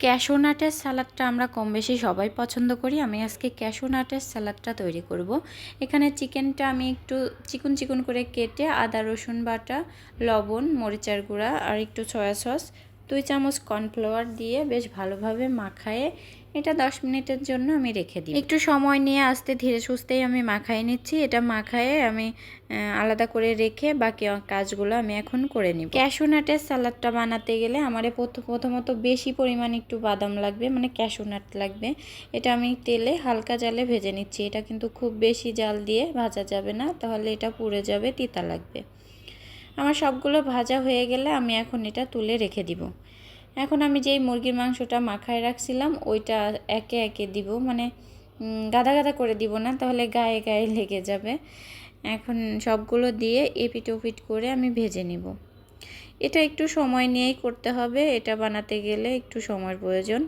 Cashew নাটের সালাদটা আমরা কম বেশি সবাই পছন্দ করি আমি আজকে ক্যাশো নাটের সালাদটা তৈরি করব। এখানে চিকেনটা আমি একটু চিকন চিকন করে কেটে আদা রসুন বাটা, লবণ, মরিচার গুঁড়া আর একটু সয়া সস দুই চামচ কর্নফ্লাওয়ার দিয়ে বেশ ভালোভাবে মাখায়ে এটা দশ মিনিটের জন্য আমি রেখে দিই। একটু সময় নিয়ে আস্তে ধীরে সুস্থেই আমি মাখাই নিচ্ছি। এটা মাখায়ে আমি আলাদা করে রেখে বাকি কাজগুলো আমি এখন করে নিব। ক্যাশু নাটের সালাদটা বানাতে গেলে আমার প্রথমত বেশি পরিমাণ একটু বাদাম লাগবে মানে ক্যাশু নাট লাগবে। এটা আমি তেলে হালকা জালে ভেজে নিচ্ছি। এটা কিন্তু খুব বেশি জাল দিয়ে ভাজা যাবে না, তাহলে এটা পুড়ে যাবে, তিতা লাগবে। আমার সবগুলো ভাজা হয়ে গেলে আমি এখন এটা তুলে রেখে দিব। এখন আমি যেই মুরগির মাংসটা মাখায় রাখছিলাম, ওইটা একে একে দিব। মানে গাদা গাদা করে দিব না, তাহলে গায়ে গায়ে লেগে যাবে। এখন সবগুলো দিয়ে এপিট ওপিট করে আমি ভেজে নিব। এটা একটু সময় নিয়েই করতে হবে, এটা বানাতে গেলে একটু সময়ের প্রয়োজন।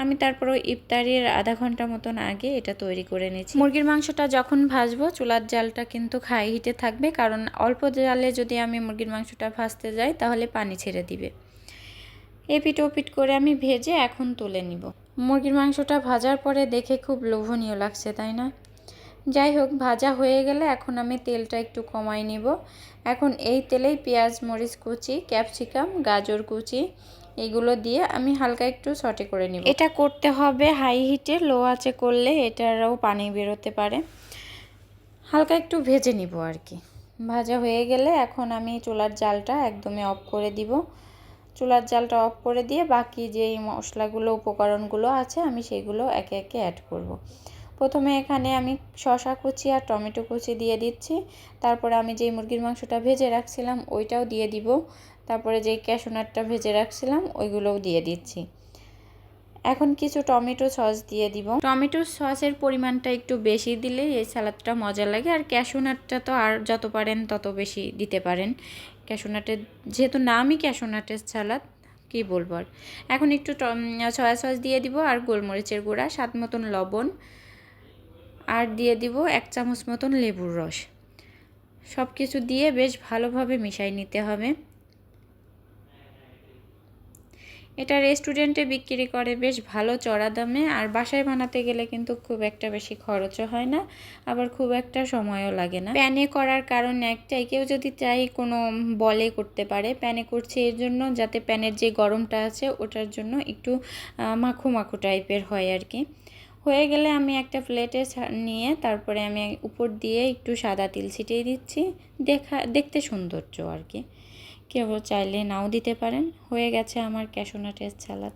আমি তারপরও ইফতারির আধা ঘণ্টা মতন আগে এটা তৈরি করে নিচ্ছি মুরগির মাংসটা যখন ভাজবো, চুলার জালটা কিন্তু খাই হিটে থাকবে, কারণ অল্প জালে যদি আমি মুরগির মাংসটা ভাজতে যাই, তাহলে পানি ছেড়ে দিবে। এপিট ওপিট করে আমি ভেজে এখন তুলে নিব। মুরগির মাংসটা ভাজার পরে দেখে খুব লোভনীয় লাগছে, তাই না? যাই হোক ভাজা হয়ে গেলে এখন আমি তেলটা একটু কমাই নিব। এখন এই তেলেই পেঁয়াজ মরিচ কুচি ক্যাপসিকাম গাজর কুচি এগুলো দিয়ে আমি হালকা একটু সটে করে নিব। এটা করতে হবে হাই হিটে লো আঁচে করলে এটারও পানি বেরোতে পারে। হালকা একটু ভেজে নিব আর কি। ভাজা হয়ে গেলে এখন আমি চুলার জালটা একদমই অফ করে দিব। চুলার জালটা অফ করে দিয়ে বাকি যেই মশলাগুলো উপকরণগুলো আছে আমি সেগুলো একে একে অ্যাড করব। প্রথমে এখানে আমি শশা কুচি আর টমেটো কুচি দিয়ে দিচ্ছি। তারপরে আমি যেই মুরগির মাংসটা ভেজে রাখছিলাম, ওইটাও দিয়ে দিব। তারপরে যেই ক্যাশোনাটটা ভেজে রাখছিলাম, ওইগুলোও দিয়ে দিচ্ছি। এখন কিছু টমেটো সস দিয়ে দিব। টমেটো সসের পরিমাণটা একটু বেশি দিলে এই স্যালাদটা মজা লাগে, আর ক্যাশোনাটটা তো আর যত পারেন তত বেশি দিতে পারেন। ক্যাশোনাটের, যেহেতু নামই ক্যাশোনাটের সালাদ, কী বলব আর। এখন একটু সয়া সস দিয়ে দিব আর গোলমরিচের গুঁড়া, স্বাদ মতন লবণ। আর দিয়ে দিব এক চামচ মতন লেবুর রস। সব কিছু দিয়ে বেশ ভালোভাবে মিশাই নিতে হবে। এটা রেস্টুরেন্টে বিক্রি করে বেশ ভালো চড়া দামে, আর বাসায় বানাতে গেলে কিন্তু খুব একটা বেশি খরচও হয় না, আবার খুব একটা সময়ও লাগে না। প্যানে করার কারণ একটাই, কেউ যদি চাই কোনো বলে করতে পারে, প্যানে করছে এর জন্য যাতে প্যানের যে গরমটা আছে ওটার জন্য একটু মাখো মাখো টাইপের হয় আর কি। হয়ে গেলে আমি একটা প্লেটে নিয়ে তারপরে আমি উপর দিয়ে একটু সাদা তিল ছিটিয়ে দিচ্ছি। দেখা, দেখতে সৌন্দর্য আর কি। কেউ চাইলে নাও দিতে পারেন। হয়ে গেছে আমার ক্যাশোনা টেস্ট সালাদ